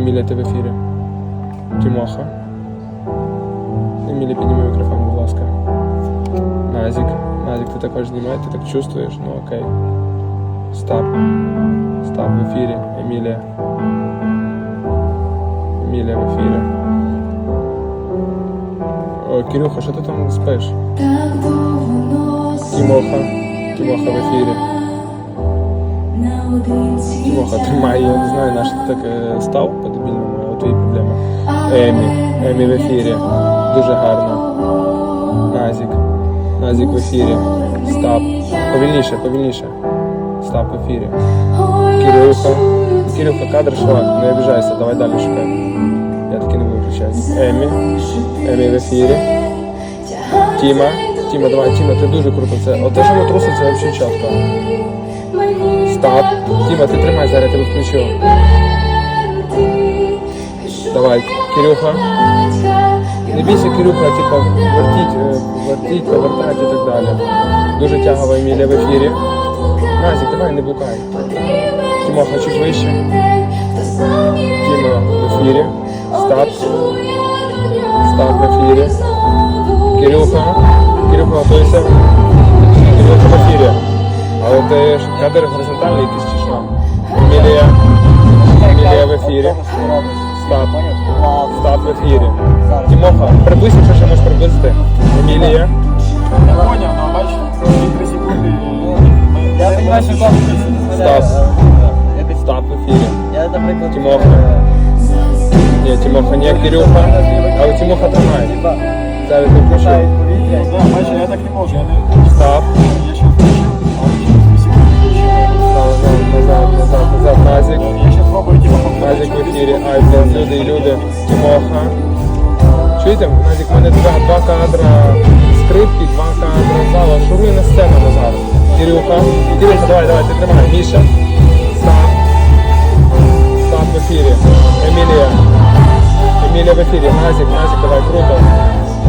Емілія, ти в ефірі. Тімоха. Емілія, підніми мікрофон, будь ласка. Назік. Назік, ти також знімай, ти так чувствуєш? Ну окей. Стап. Стап в ефірі. Емілія. Емілія в ефірі. О, Кирюха, що ти там спиш? Тімоха. Тімоха в ефірі. Тімоха, тримай, я не знаю, наш ти так е, став Емі. Емі в ефірі. Дуже гарно. Назік. Назік в ефірі. Стап. Повільніше, повільніше. Стап в ефірі. Кирюха. Кирюха, кадр швак, не обіжайся, давай далі шукай. Я таки не виключаюсь. Емі. Емі в ефірі. Тіма. Тіма, давай, Тіма, ти дуже круто. Це. От те, що ми трусить, це взагалі чітко. Стап. Тіма, ти тримай, зараз я тебе включу. Давай, Кирюха. Не бійся, Кирюха, типа, вертіть, е, вертіть, повертать і так далі. Дуже тягова Емілія в ефірі. Назік, давай, не блукай. Тімоха, чуть вище. Тіма в ефірі. Стап. Стап в ефірі. Кирюха. Кирюха, готуйся. Кирюха в ефірі. Але ти ж кадр горизонтальний якийсь чи що? Емілія. Емілія в ефірі. Стап. Стап в ефірі. Тімоха, приблизь, якщо ще можеш приблизити. Емілія. Я поняв, але бачиш. Я так бачу, Стап. Стап в ефірі. Я, наприклад, Тимоха. Ні, Тимоха, ні, Кирюха. Але Тимоха тримає. Зараз не. Да, бачиш, я так не можу, я не... Тимоха. Чуєте? Назік, в мене два, кадра скрипки, два кадра зала. Шуруй на сцену назад. Кирюха. Кирюха, давай, давай, ти тримай. Міша. Стап. Стап в ефірі. Емілія. Емілія в ефірі. Назік, Назік, давай, круто.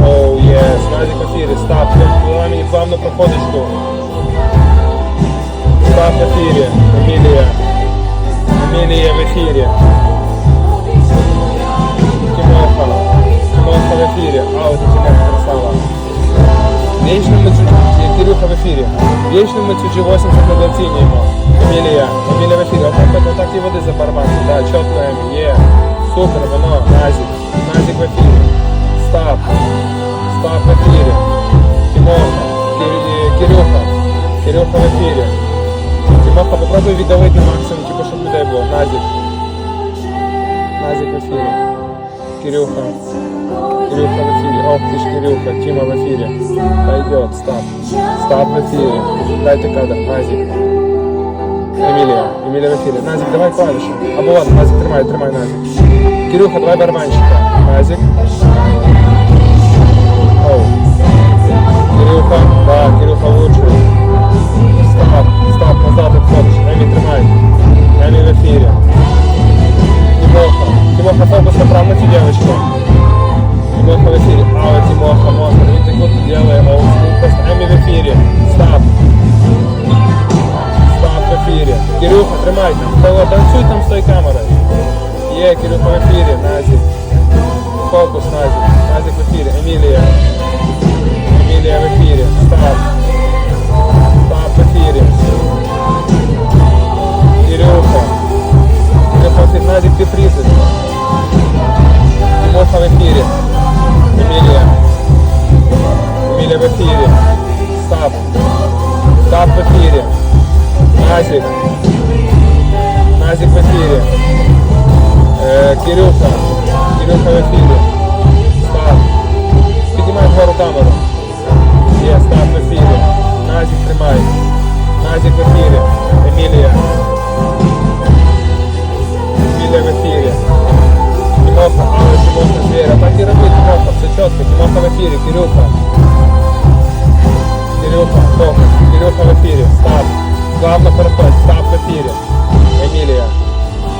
Оу, єс, Назік в ефірі. Стап. Давай мені плавно проходочку. Стап в ефірі. Емілія. Емілія в ефірі. Тимоха. Тимоха в ефірі. Аут, Тимоха красава. Вічно ми цю... Кирюха в ефірі. Вічно ми цю G80 недооцінюємо. Емілія. Емілія в ефірі. Отак, от, отак і води за барабан. Да, чітко Емі. Супер, воно. Назік. Назік в ефірі. Стап. Стап в ефірі. Тимоха. Е, Кирюха. Кирюха в ефірі. Тимоха, попробуй віддалити максимум, типу, щоб людей було. Назік. Назік в ефірі. Кирюха. Кирюха в ефірі. Ох ти ж Кирюха. Тима в ефірі. Пойдет. Стап. Стап в ефірі. Дайте кадр. Назік. Емілія. Емілія в ефірі. Назік, давай клавіші. Або ладно, Назік, тримай, тримай Назік. Кирюха, давай барабанщика. Назік. Оу. Кирюха. Да, Кирюха лучший. Танцюй там з тою камерою. Є, Кирюха в ефірі. Назік. Фокус, Назік. Назік в ефірі. Емілія. Емілія в ефірі. Стап. Стап в ефірі. Кирюха. Кирюха, ти Назік, ти прізвище. Тимоха в ефірі. Емілія. Емілія в ефірі. Стап. Стап в ефірі. Назік. Назік в ефірі. Е, Кирюха. Кирюха в ефірі. Стап. Піднімай вгору камеру. Є, став в ефірі. Назік тримай. Назік в ефірі. Емілія. Емілія в ефірі. Тимоха, але Тимоха звір. А так і роби, Тимоха, все чітко. Тимоха в ефірі. Кирюха. Кирюха, фокус. Кирюха в ефірі. Став. Главно переходь. Став в ефірі. Емілія.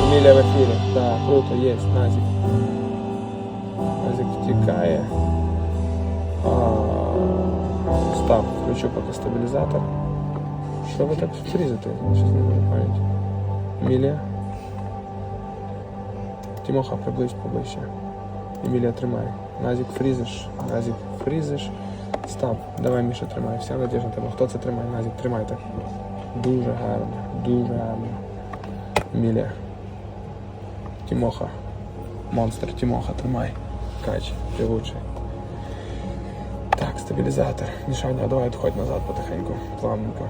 Емілія в ефірі. Да, круто, є, Назік. Назік втікає. А, Став, включу поки стабілізатор. Що ви так фрізите? Я щось не можу поняти. Емілія. Тимоха, приблизь поближче. Емілія, тримай. Назік фрізиш. Назік фрізиш. Став. Давай, Міша, тримай. Вся надіжда на тебе. Хто це тримає? Назік, тримайте. Дуже гарно, дуже гарно. Емілія. Тимоха. Монстр, Тимоха, тримай. Кач, півучий. Так, стабілізатор. Мішаня, давай відходь назад потихеньку. Плавненько.